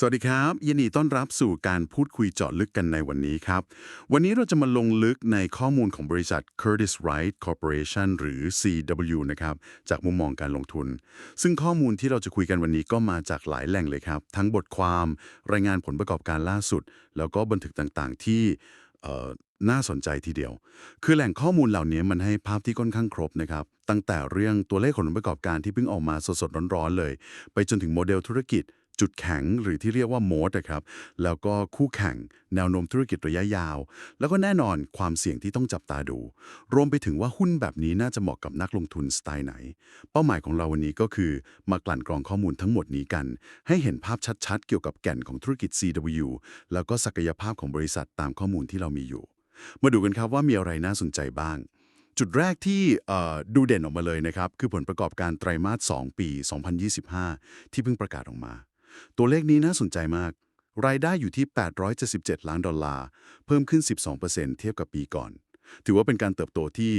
สวัสดีครับ ยินดีต้อนรับสู่การพูดคุยเจาะลึกกันในวันนี้ครับ วันนี้เราจะมาลงลึกในข้อมูลของบริษัท Curtis Wright Corporation หรือ CW นะครับ จากมุมมองการลงทุน ซึ่งข้อมูลที่เราจะคุยกันวันนี้ก็มาจากหลายแหล่งเลยครับ ทั้งบทความ รายงานผลประกอบการล่าสุด แล้วก็บันทึกต่างๆ ที่เอ่อน่าสนใจทีเดียว คือแหล่งข้อมูลเหล่านี้มันให้ภาพที่ค่อนข้างครบนะครับ ตั้งแต่เรื่องตัวเลขผลประกอบการที่เพิ่งออกมาสดๆร้อนๆเลย ไปจนถึงโมเดลธุรกิจ จุดแข็งหรือที่เรียกว่าโมดนะครับ แล้วก็คู่แข่งแนวโน้มธุรกิจระยะยาว แล้วก็แน่นอนความเสี่ยงที่ต้องจับตาดู รวมไปถึงว่าหุ้นแบบนี้น่าจะเหมาะกับนักลงทุนสไตล์ไหน เป้าหมายของเราวันนี้ก็คือ มากลั่นกรองข้อมูลทั้งหมดนี้กัน ให้เห็นภาพชัดๆ เกี่ยวกับแก่นของธุรกิจ CW แล้วก็ศักยภาพของบริษัทตามข้อมูลที่เรามีอยู่ มาดูกันครับว่ามีอะไรน่าสนใจบ้างจุดแรกที่ดูเด่นออกมาเลยนะครับ คือผลประกอบการไตรมาส 2 ปี 2025 ที่เพิ่งประกาศออกมา ตัวเลขนี้น่าสนใจมาก รายได้อยู่ที่ 877 ล้านดอลลาร์ เพิ่มขึ้น 12%เทียบกับปีก่อน ถือว่าเป็นการเติบโตที่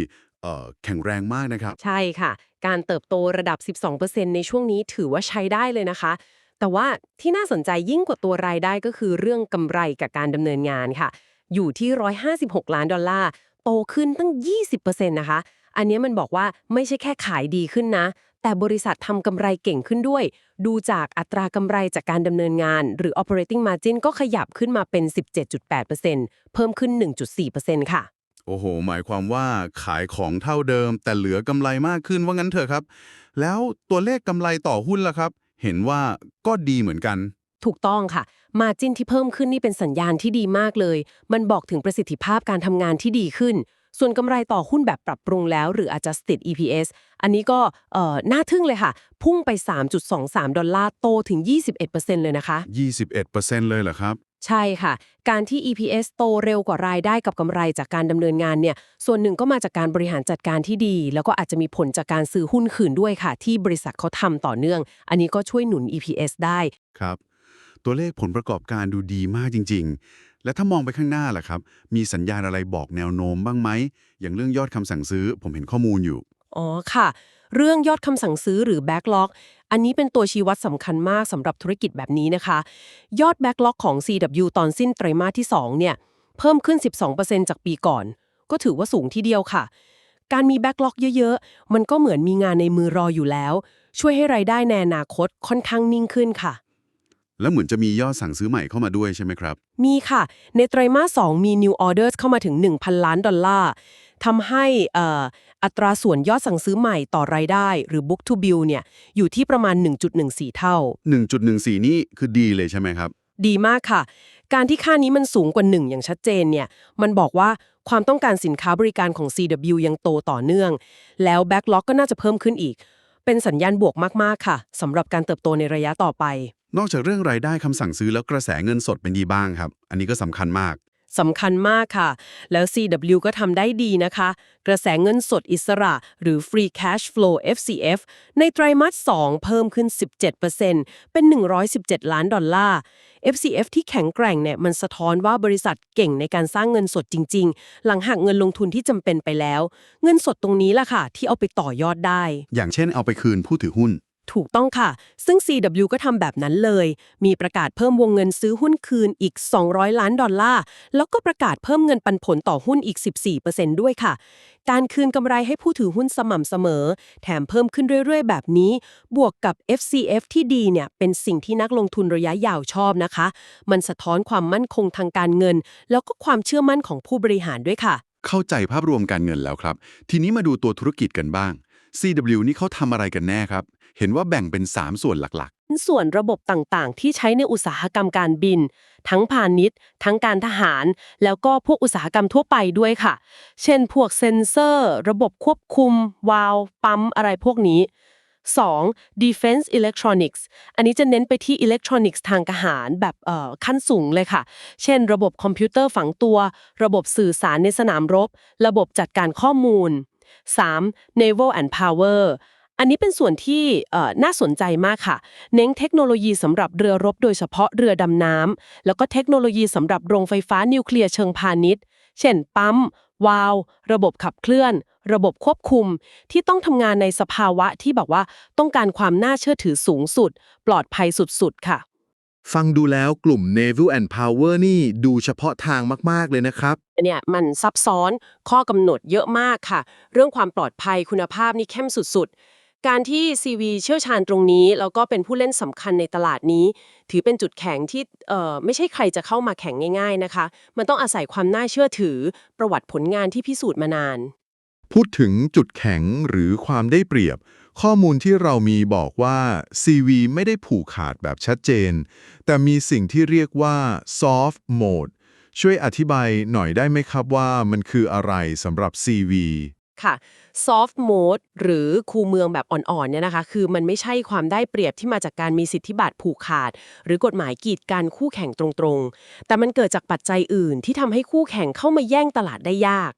แข็งแรงมากนะครับ ใช่ค่ะ การเติบโตระดับ 12%ในช่วงนี้ถือว่าใช้ได้เลยนะคะ แต่ว่าที่น่าสนใจยิ่งกว่าตัวรายได้ก็คือเรื่องกำไรกับการดำเนินงานค่ะ อยู่ที่ 156 ล้านดอลลาร์ โตขึ้นตั้ง 20%นะคะ อันนี้มันบอกว่าไม่ใช่แค่ขายดีขึ้นนะ แต่บริษัททำกำไรเก่งขึ้นด้วย ดูจากอัตรากำไรจากการดำเนินงาน หรือ operating margin ก็ขยับขึ้นมาเป็น 17.8%เพิ่มขึ้น 1.4%ค่ะ โอ้โห หมายความว่าขายของเท่าเดิม แต่เหลือกำไรมากขึ้นว่างั้นเถอะครับ แล้วตัวเลขกำไรต่อหุ้นล่ะครับ เห็นว่าก็ดีเหมือนกัน ถูกต้องค่ะ มาจินที่เพิ่มขึ้นนี่เป็นสัญญาณที่ดีมากเลย มันบอกถึงประสิทธิภาพการทำงานที่ดีขึ้น ส่วนกำไรต่อหุ้นแบบปรับปรุงแล้ว หรือ adjusted EPS อันนี้ก็เอ่อน่าทึ่งเลยค่ะ พุ่งไป 3.23 ดอลลาร์โตถึง 21%เลยนะคะ 21%เลยเหรอครับ ใช่ค่ะ การที่ EPS โตเร็วกว่ารายได้กับกำไรจากการดำเนินงานเนี่ย ส่วนหนึ่งก็มาจากการบริหารจัดการที่ดี แล้วก็อาจจะมีผลจากการซื้อหุ้นคืนด้วยค่ะ ที่บริษัทเขาทำต่อเนื่อง อันนี้ก็ช่วยหนุน EPS ได้ ครับ ตัวเลขผลประกอบการดูดีมากจริง ๆ และถ้ามองไปข้างหน้าล่ะครับ มีสัญญาณอะไรบอกแนวโน้มบ้างไหม อย่างเรื่องยอดคำสั่งซื้อ ผมเห็นข้อมูลอยู่ อ๋อค่ะ เรื่องยอดคำสั่งซื้อหรือ backlog อันนี้เป็นตัวชี้วัดสำคัญมากสำหรับธุรกิจแบบนี้นะคะ ยอด backlog ของ CW ตอนสิ้นไตรมาสที่ 2 เนี่ย เพิ่มขึ้น 12%จากปีก่อน ก็ถือว่าสูงที่เดียวค่ะ การมี backlog เยอะๆ มันก็เหมือนมีงานในมือรออยู่แล้ว ช่วยให้รายได้ในอนาคตค่อนข้างนิ่งขึ้นค่ะ แล้วเหมือนจะมียอดสั่งซื้อใหม่เข้ามาด้วยใช่ไหมครับ มีค่ะ ในไตรมาส 2 มี new orders เข้ามาถึง 1,000 ล้านดอลลาร์ทำให้เอ่ออัตราส่วนยอดสั่งซื้อใหม่ต่อรายได้ หรือ book to bill เนี่ยอยู่ที่ประมาณ 1.14 เท่า 1.14 นี่คือดีเลยใช่ไหมครับ ดีมากค่ะ การที่ค่านี้มันสูงกว่า 1 อย่างชัดเจนเนี่ยมันบอกว่าความต้องการสินค้าบริการของ CW ยังโตต่อเนื่อง แล้ว backlog ก็น่าจะเพิ่มขึ้นอีก เป็นสัญญาณบวกมากๆค่ะสำหรับการเติบโตในระยะต่อไป นอกจากเรื่องรายได้คำสั่งซื้อแล้วกระแสเงินสดเป็นดีบ้างครับ อันนี้ก็สำคัญมาก สำคัญมากค่ะ แล้ว CW ก็ทำได้ดีนะคะ กระแสเงินสดอิสระ หรือ Free Cash Flow FCF ในไตรมาส 2 เพิ่มขึ้น 17%เป็น 117 ล้านดอลลาร์ FCF ที่แข็งแกร่งเนี่ยมันสะท้อนว่าบริษัทเก่งในการสร้างเงินสดจริง ๆ หลังหักเงินลงทุนที่จำเป็นไปแล้ว เงินสดตรงนี้ล่ะค่ะ ที่เอาไปต่อยอดได้ อย่างเช่นเอาไปคืนผู้ถือหุ้น ถูกต้องค่ะ ซึ่ง CW ก็ทำแบบนั้นเลย มีประกาศเพิ่มวงเงินซื้อหุ้นคืนอีก 200 ล้านดอลลาร์ แล้วก็ประกาศเพิ่มเงินปันผลต่อหุ้นอีก 14%ด้วยค่ะ การคืนกำไรให้ผู้ถือหุ้นสม่ำเสมอ แถมเพิ่มขึ้นเรื่อยๆ แบบนี้ บวกกับ FCF ที่ดีเนี่ย เป็นสิ่งที่นักลงทุนระยะยาวชอบนะคะ มันสะท้อนความมั่นคงทางการเงิน แล้วก็ความเชื่อมั่นของผู้บริหารด้วยค่ะ เข้าใจภาพรวมการเงินแล้วครับ ทีนี้มาดูตัวธุรกิจกันบ้าง CW นี่เขาทำอะไรกันแน่ครับ เห็นว่าแบ่งเป็น 3 ส่วนหลักส่วนระบบต่างๆ ที่ใช้ในอุตสาหกรรมการบิน ทั้งพาณิชย์ ทั้งการทหาร แล้วก็พวกอุตสาหกรรมทั่วไปด้วยค่ะ เช่น พวกเซ็นเซอร์ ระบบควบคุม วาล์วปั๊ม อะไรพวกนี้ 2. defense electronics อันนี้จะเน้นไปที่อิเล็กทรอนิกส์ทางทหารแบบเอ่อขั้นสูงเลยค่ะ เช่น ระบบคอมพิวเตอร์ฝังตัว ระบบสื่อสารในสนามรบ ระบบจัดการข้อมูล 3. naval and power อันนี้เป็นส่วนที่น่าสนใจมากค่ะ เน้นเทคโนโลยีสำหรับเรือรบโดยเฉพาะเรือดำน้ำแล้วก็เทคโนโลยีสำหรับโรงไฟฟ้านิวเคลียร์เชิงพาณิชย์ เช่น ปั๊ม วาล์วระบบขับเคลื่อน ระบบควบคุม ที่ต้องทำงานในสภาวะที่แบบว่าต้องการความน่าเชื่อถือสูงสุด ปลอดภัยสุดๆค่ะ ฟังดูแล้วกลุ่ม Naval and Power นี่ดูเฉพาะทางมาก ๆ เลยนะครับ เนี่ยมันซับซ้อนข้อกำหนดเยอะมากค่ะ เรื่องความปลอดภัยคุณภาพนี่เข้มสุดๆ การที่ CV เชี่ยวชาญตรงนี้ แล้วก็เป็นผู้เล่นสำคัญในตลาดนี้ ถือเป็นจุดแข็งที่เอ่อไม่ใช่ใครจะเข้ามาแข่งง่าย ๆนะคะ มันต้องอาศัยความน่าเชื่อถือ ประวัติผลงานที่พิสูจน์มานาน พูดถึงจุดแข็งหรือความได้เปรียบ ข้อมูลที่เรามีบอกว่า CV ไม่ได้ผูกขาดแบบชัดเจน แต่มีสิ่งที่เรียกว่า soft mode ช่วยอธิบายหน่อยได้ไหมครับว่ามันคืออะไรสำหรับ CV ค่ะ soft mode หรือคูเมืองแบบอ่อนๆเนี่ยนะคะ คือมันไม่ใช่ความได้เปรียบที่มาจากการมีสิทธิบัตรผูกขาด หรือกฎหมายกีดกันคู่แข่งตรงๆ แต่มันเกิดจากปัจจัยอื่นที่ทำให้คู่แข่งเข้ามาแย่งตลาดได้ยาก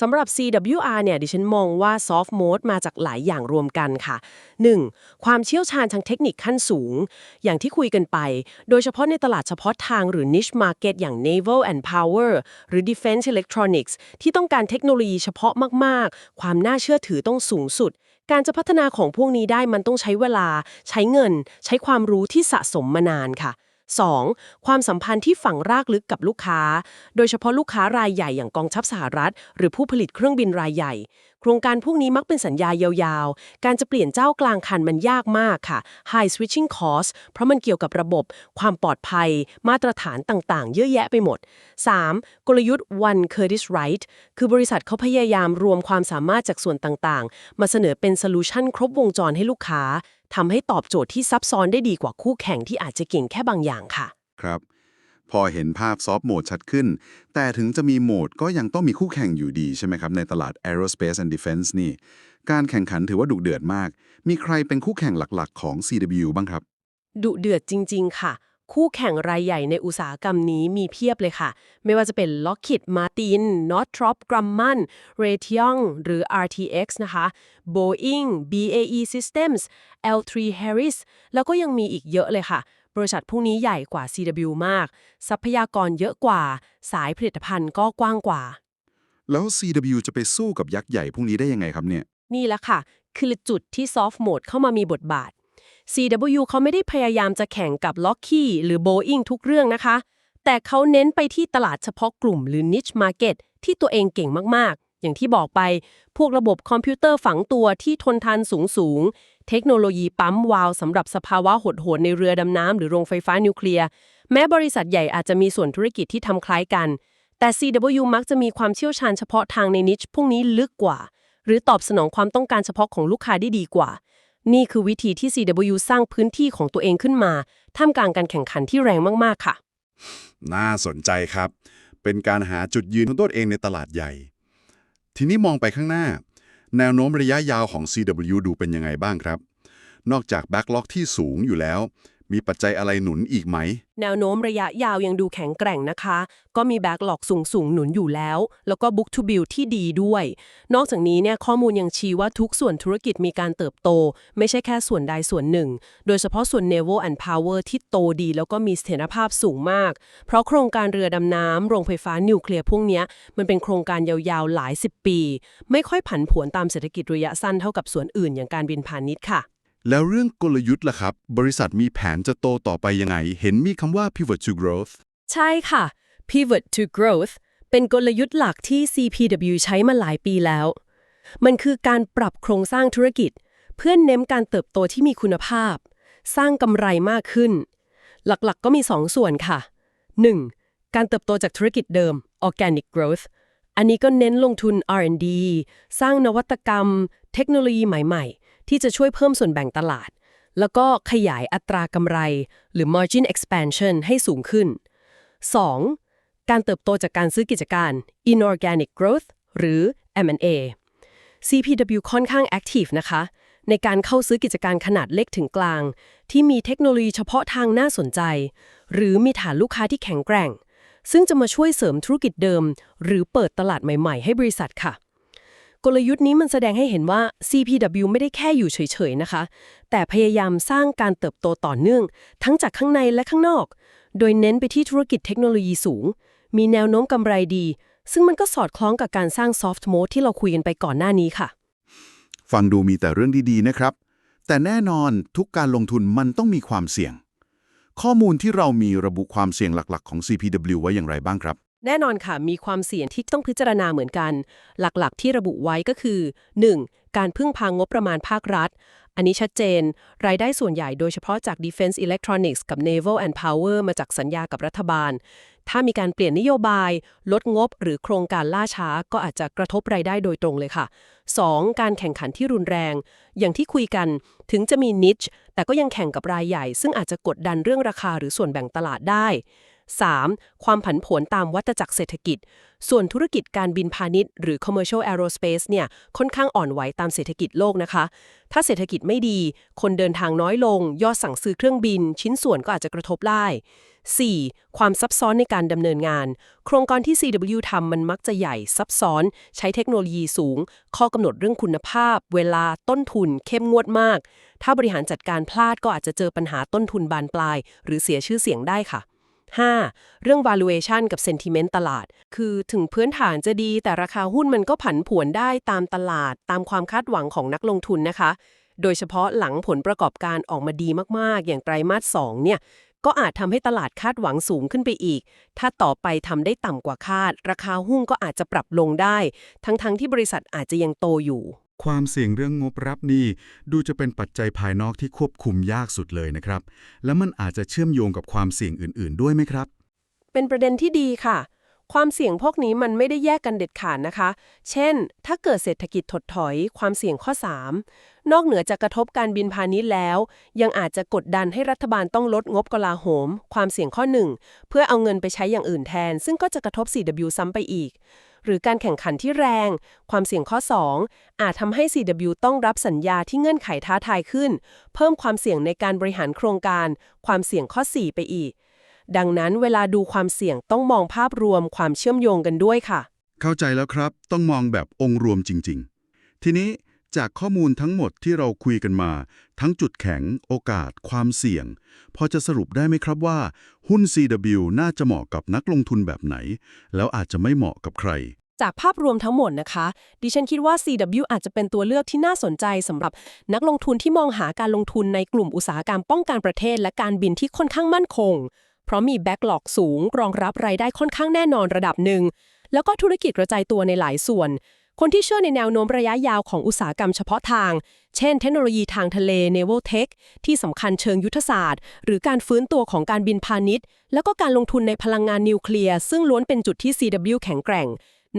สำหรับ CWR เนี่ยดิฉันมองว่า soft mode มาจากหลายอย่างรวมกันค่ะ 1. ความเชี่ยวชาญทางเทคนิคขั้นสูง อย่างที่คุยกันไป โดยเฉพาะในตลาดเฉพาะทางหรือ niche market อย่าง naval and power หรือ defense electronics ที่ต้องการเทคโนโลยีเฉพาะมาก ๆ ความน่าเชื่อถือต้องสูงสุด การจะพัฒนาของพวกนี้ได้มันต้องใช้เวลา ใช้เงิน ใช้ความรู้ที่สะสมมานานค่ะ 2. ความสัมพันธ์ที่ฝังรากลึกกับลูกค้า โดยเฉพาะลูกค้ารายใหญ่อย่างกองทัพสหรัฐ หรือผู้ผลิตเครื่องบินรายใหญ่ โครงการพวกนี้มักเป็นสัญญายาวๆ การจะเปลี่ยนเจ้ากลางคันมันยากมากค่ะ high switching cost เพราะมันเกี่ยวกับระบบ ความปลอดภัย มาตรฐานต่างๆ เยอะแยะไปหมด 3. กลยุทธ์ one Curtis Wright คือบริษัทเขาพยายามรวมความสามารถจากส่วนต่างๆ มาเสนอเป็นโซลูชันครบวงจรให้ลูกค้า ทำให้ตอบโจทย์ที่ซับซ้อนได้ดีกว่าคู่แข่งที่อาจจะเก่งแค่บางอย่างค่ะ ครับ พอเห็นภาพซอฟต์โหมดชัดขึ้น แต่ถึงจะมีโหมดก็ยังต้องมีคู่แข่งอยู่ดีใช่ไหมครับ ในตลาด aerospace and defense นี่ การแข่งขันถือว่าดุเดือดมาก มีใครเป็นคู่แข่งหลักๆ ของ CW บ้างครับ ดุเดือดจริง ๆ ค่ะ คู่แข่งรายใหญ่ในอุตสาหกรรมนี้มีเพียบเลยค่ะ ไม่ว่าจะเป็น Lockheed Martin Northrop Grumman Raytheon หรือ RTX นะคะ Boeing BAE Systems L3 Harris แล้วก็ยังมีอีกเยอะเลยค่ะ บริษัทพวกนี้ใหญ่กว่า CW มาก ทรัพยากรเยอะกว่า สายผลิตภัณฑ์ก็กว้างกว่า แล้ว CW จะไปสู้กับยักษ์ใหญ่พวกนี้ได้ยังไงครับเนี่ย นี่แหละค่ะ คือจุดที่ soft mode เข้ามามีบทบาท CW เขาไม่ได้พยายามจะแข่งกับ Lockheed หรือ Boeing ทุกเรื่องนะคะ แต่เขาเน้นไปที่ตลาดเฉพาะกลุ่มหรือ niche market ที่ตัวเองเก่งมากๆ อย่างที่บอกไป พวกระบบคอมพิวเตอร์ฝังตัวที่ทนทานสูงสูงๆเทคโนโลยีปั๊มวาล์วสำหรับสภาวะหดโหดในเรือดำน้ำหรือโรงไฟฟ้านิวเคลียร์ แม้บริษัทใหญ่อาจจะมีส่วนธุรกิจที่ทำคล้ายกัน แต่ CW มักจะมีความเชี่ยวชาญเฉพาะทางในนิชพวกนี้ลึกกว่า หรือตอบสนองความต้องการเฉพาะของลูกค้าได้ดีกว่า นี่คือวิธีที่ CW สร้างพื้นที่ของตัวเองขึ้นมา ท่ามกลางการแข่งขันที่แรงมาก ๆ ค่ะ น่าสนใจครับ เป็นการหาจุดยืนของตัวเองในตลาดใหญ่ ทีนี้มองไปข้างหน้า แนวโน้มระยะยาวของ CW ดูเป็นยังไงบ้างครับ นอกจากแบ็กล็อกที่สูงอยู่แล้ว มีปัจจัยอะไรหนุนอีกไหม แนวโน้มระยะยาวยังดูแข็งแกร่งนะคะ ก็มีแบ็กหลอกสูงสูงหนุนอยู่แล้ว แล้วก็ Book to Build ที่ดีด้วย นอกจากนี้เนี่ยข้อมูลยังชี้ว่าทุกส่วนธุรกิจมีการเติบโต ไม่ใช่แค่ส่วนใดส่วนหนึ่ง โดยเฉพาะส่วน Naval and Power ที่โตดี แล้วก็มีเสถียรภาพสูงมาก เพราะโครงการเรือดำน้ำโรงไฟฟ้านิวเคลียร์พวกนี้มันเป็นโครงการยาวๆหลายสิบปี ไม่ค่อยผันผวนตามเศรษฐกิจระยะสั้นเท่ากับส่วนอื่นอย่างการบินพาณิชย์ค่ะ แล้วเรื่องกลยุทธ์ล่ะครับ บริษัทมีแผนจะโตต่อไปยังไง เห็นมีคำว่า pivot to growth ใช่ค่ะ Pivot to Growth เป็นกลยุทธ์หลักที่ CPW ใช้มาหลายปีแล้ว มันคือการปรับโครงสร้างธุรกิจ เพื่อเน้นการเติบโตที่มีคุณภาพ สร้างกำไรมากขึ้น หลักๆก็มี2ส่วนค่ะ 1. การเติบโตจากธุรกิจเดิม Organic Growth อันนี้ก็เน้นลงทุน R&D สร้างนวัตกรรม เทคโนโลยีใหม่ๆ ที่จะช่วยเพิ่มส่วนแบ่งตลาด แล้วก็ขยายอัตรากำไร หรือ margin expansion ให้สูงขึ้น 2. การเติบโตจากการซื้อกิจการ inorganic growth หรือ M&A CPW ค่อนข้าง active นะคะ ในการเข้าซื้อกิจการขนาดเล็กถึงกลาง ที่มีเทคโนโลยีเฉพาะทางน่าสนใจ หรือมีฐานลูกค้าที่แข็งแกร่ง ซึ่งจะมาช่วยเสริมธุรกิจเดิม หรือเปิดตลาดใหม่ ๆ ให้บริษัทค่ะ กลยุทธ์นี้มันแสดงให้เห็นว่า CPW ไม่ได้แค่อยู่เฉยๆนะคะ แต่พยายามสร้างการเติบโตต่อเนื่อง ทั้งจากข้างในและข้างนอก โดยเน้นไปที่ธุรกิจเทคโนโลยีสูง มีแนวโน้มกำไรดี ซึ่งมันก็สอดคล้องกับการสร้าง soft mode ที่เราคุยกันไปก่อนหน้านี้ค่ะ ฟังดูมีแต่เรื่องดีๆนะครับ แต่แน่นอนทุกการลงทุนมันต้องมีความเสี่ยง ข้อมูลที่เรามีระบุความเสี่ยงหลักๆ ของ CPW ไว้อย่างไรบ้างครับ แน่นอนค่ะ มีความเสี่ยงที่ต้องพิจารณาเหมือนกัน หลักๆ ที่ระบุไว้ก็คือ 1. การพึ่งพางบประมาณภาครัฐ อันนี้ชัดเจน รายได้ส่วนใหญ่โดยเฉพาะจาก Defense Electronics กับ Naval and Power มาจากสัญญากับรัฐบาล ถ้ามีการเปลี่ยนนโยบาย ลดงบหรือโครงการล่าช้า ก็อาจจะกระทบรายได้โดยตรงเลยค่ะ 2. การแข่งขันที่รุนแรง อย่างที่คุยกันถึงจะมี niche แต่ก็ยังแข่งกับรายใหญ่ ซึ่งอาจจะกดดันเรื่องราคาหรือส่วนแบ่งตลาดได้ 3. ความผันผวนตามวัฏจักรเศรษฐกิจ ส่วนธุรกิจการบินพาณิชย์ หรือ commercial aerospace เนี่ยค่อนข้างอ่อนไหวตามเศรษฐกิจโลกนะคะ ถ้าเศรษฐกิจไม่ดี คนเดินทางน้อยลง ยอดสั่งซื้อเครื่องบิน ชิ้นส่วนก็อาจจะกระทบได้ 4. ความซับซ้อนในการดำเนินงาน โครงการที่ CW ทำมันมักจะใหญ่ซับซ้อน ใช้เทคโนโลยีสูง ข้อกำหนดเรื่องคุณภาพ เวลาต้นทุน เข้มงวดมาก ถ้าบริหารจัดการพลาดก็อาจจะเจอปัญหาต้นทุนบานปลาย หรือเสียชื่อเสียงได้ค่ะ 5. เรื่อง valuation กับ sentiment ตลาด คือถึงพื้นฐานจะดีแต่ราคาหุ้นมันก็ผันผวนได้ตามตลาด ตามความคาดหวังของนักลงทุนนะคะ โดยเฉพาะหลังผลประกอบการออกมาดีมากๆ อย่างไตรมาส2เนี่ย ก็อาจทำให้ตลาดคาดหวังสูงขึ้นไปอีก ถ้าต่อไปทำได้ต่ำกว่าคาด ราคาหุ้นก็อาจจะปรับลงได้ ทั้งๆที่บริษัทอาจจะยังโตอยู่ ความเสี่ยงเรื่องงบรับนี่ดูจะเป็นปัจจัยภายนอกที่ควบคุมยากสุดเลยนะครับ แล้วมันอาจจะเชื่อมโยงกับความเสี่ยงอื่น ๆ ด้วยไหมครับ เป็นประเด็นที่ดีค่ะ ความเสี่ยงพวกนี้มันไม่ได้แยกกันเด็ดขาดนะคะ เช่น ถ้าเกิดเศรษฐกิจถดถอย ความเสี่ยงข้อ 3 นอกเหนือจากกระทบการบินพาณิชย์แล้ว ยังอาจจะกดดันให้รัฐบาลต้องลดงบกลาโหม ความเสี่ยงข้อ 1 เพื่อเอาเงินไปใช้อย่างอื่นแทน ซึ่งก็จะกระทบ 4W ซ้ำไปอีก หรือการแข่งขันที่แรง ความเสี่ยงข้อ 2 อาจทำให้ CW ต้องรับสัญญาที่เงื่อนไขท้าทายขึ้น เพิ่มความเสี่ยงในการบริหารโครงการ ความเสี่ยงข้อ 4 ไปอีก ดังนั้นเวลาดูความเสี่ยงต้องมองภาพรวมความเชื่อมโยงกันด้วยค่ะ เข้าใจแล้วครับ ต้องมองแบบองค์รวมจริง ๆ ทีนี้ จากข้อมูลทั้งหมดที่เราคุยกันมา ทั้งจุดแข็ง โอกาส ความเสี่ยง พอจะสรุปได้ไหมครับว่า หุ้น CW น่าจะเหมาะกับนักลงทุนแบบไหน แล้วอาจจะไม่เหมาะกับใคร จากภาพรวมทั้งหมดนะคะ ดิฉันคิดว่า CW อาจจะเป็นตัวเลือกที่น่าสนใจสำหรับนักลงทุนที่มองหาการลงทุนในกลุ่มอุตสาหกรรมป้องกันประเทศ และการบินที่ค่อนข้างมั่นคง เพราะมีแบ็กหลอกสูงรองรับรายได้ค่อนข้างแน่นอนระดับหนึ่งแล้วก็ธุรกิจกระจายตัวในหลายส่วน คนที่เชื่อในแนวโน้มระยะยาวของอุตสาหกรรมเฉพาะทาง เช่นเทคโนโลยีทางทะเล Naval Tech ที่สำคัญเชิงยุทธศาสตร์ หรือการฟื้นตัวของการบินพาณิชย์ แล้วก็การลงทุนในพลังงานนิวเคลียร์ ซึ่งล้วนเป็นจุดที่ CW แข็งแกร่ง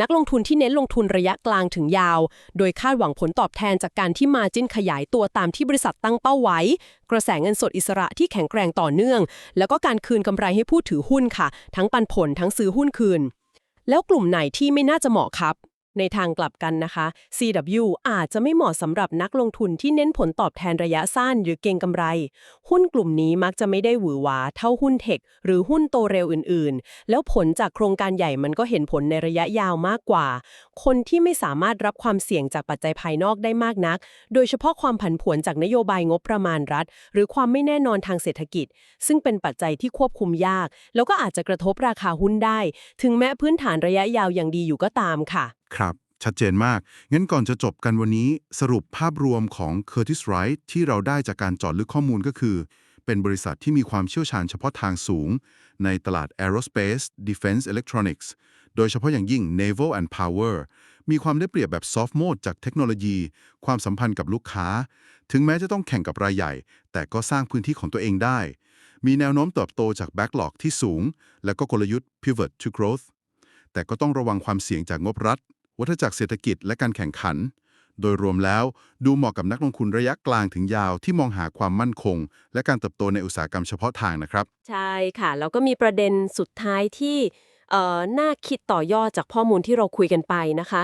นักลงทุนที่เน้นลงทุนระยะกลางถึงยาว โดยคาดหวังผลตอบแทนจากการที่มาจิ้นขยายตัวตามที่บริษัทตั้งเป้าไว้ กระแสเงินสดอิสระที่แข็งแกร่งต่อเนื่อง แล้วก็การคืนกำไรให้ผู้ถือหุ้นค่ะ ทั้งปันผลทั้งซื้อหุ้นคืน แล้วกลุ่มไหนที่ไม่น่าจะเหมาะครับ ในทางกลับกันนะคะ CW อาจจะไม่เหมาะสำหรับนักลงทุนที่เน้นผลตอบแทนระยะสั้นหรือเก็งกำไร หุ้นกลุ่มนี้มักจะไม่ได้หวือหวาเท่าหุ้นเทคหรือหุ้นโตเร็วอื่นๆ แล้วผลจากโครงการใหญ่มันก็เห็นผลในระยะยาวมากกว่า คนที่ไม่สามารถรับความเสี่ยงจากปัจจัยภายนอกได้มากนัก โดยเฉพาะความผันผวนจากนโยบายงบประมาณรัฐ หรือความไม่แน่นอนทางเศรษฐกิจ ซึ่งเป็นปัจจัยที่ควบคุมยาก แล้วก็อาจจะกระทบราคาหุ้นได้ ถึงแม้พื้นฐานระยะยาวอย่างดีอยู่ก็ตามค่ะ ครับ ชัดเจนมาก งั้นก่อนจะจบกันวันนี้สรุปภาพรวมของ Curtis Wright ที่เราได้จากการจอดลึกข้อมูลก็คือ เป็นบริษัทที่มีความเชี่ยวชาญเฉพาะทางสูง ในตลาด Aerospace Defense Electronics โดยเฉพาะอย่างยิ่ง Naval and Power มีความได้เปรียบแบบ Soft Mode จากเทคโนโลยี ความสัมพันธ์กับลูกค้า ถึงแม้จะต้องแข่งกับรายใหญ่ แต่ก็สร้างพื้นที่ของตัวเองได้ มีแนวโน้มเติบโตจาก Backlog ที่สูง และก็กลยุทธ์ Pivot to Growth แต่ก็ต้องระวังความเสี่ยงจากงบรัฐ วัฏจักรเศรษฐกิจและการแข่งขัน โดยรวมแล้วดูเหมาะกับนักลงทุนระยะกลางถึงยาวที่มองหาความมั่นคง และการเติบโตในอุตสาหกรรมเฉพาะทางนะครับ ใช่ค่ะ แล้วก็มีประเด็นสุดท้ายที่ น่าคิดต่อยอดจากข้อมูลที่เราคุยกันไปนะคะ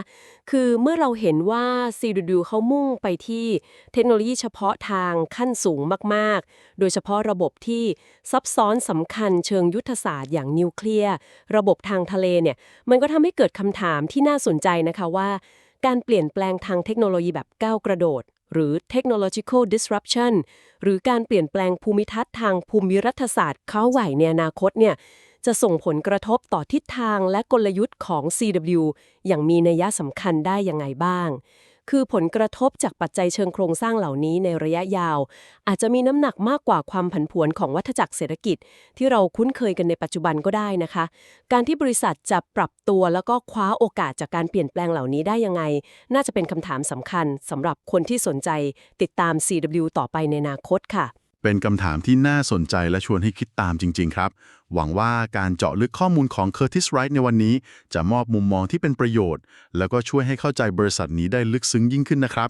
คือเมื่อเราเห็นว่า CDU เขามุ่งไปที่เทคโนโลยีเฉพาะทางขั้นสูงมากๆ โดยเฉพาะระบบที่ซับซ้อนสำคัญเชิงยุทธศาสตร์อย่างนิวเคลียร์ ระบบทางทะเลเนี่ย มันก็ทำให้เกิดคำถามที่น่าสนใจนะคะว่าการเปลี่ยนแปลงทางเทคโนโลยีแบบก้าวกระโดด หรือ technological disruption หรือการเปลี่ยนแปลงภูมิทัศน์ทางภูมิรัฐศาสตร์เข้าไหวในอนาคตเนี่ย จะส่งผลกระทบต่อทิศทางและกลยุทธ์ของ CW อย่างมีนัยสำคัญได้ยังไงบ้าง คือผลกระทบจากปัจจัยเชิงโครงสร้างเหล่านี้ในระยะยาว อาจจะมีน้ำหนักมากกว่าความผันผวนของวัฏจักรเศรษฐกิจ ที่เราคุ้นเคยกันในปัจจุบันก็ได้นะคะ การที่บริษัทจะปรับตัวแล้วก็คว้าโอกาสจากการเปลี่ยนแปลงเหล่านี้ได้ยังไง น่าจะเป็นคำถามสำคัญสำหรับคนที่สนใจติดตาม CW ต่อไปในอนาคตค่ะ เป็นคำถามที่น่าสนใจและชวนให้คิดตามจริง ๆ ครับ หวังว่าการเจาะลึกข้อมูลของ Curtis Wright ในวันนี้ จะมอบมุมมองที่เป็นประโยชน์ แล้วก็ช่วยให้เข้าใจบริษัทนี้ได้ลึกซึ้งยิ่งขึ้นนะครับ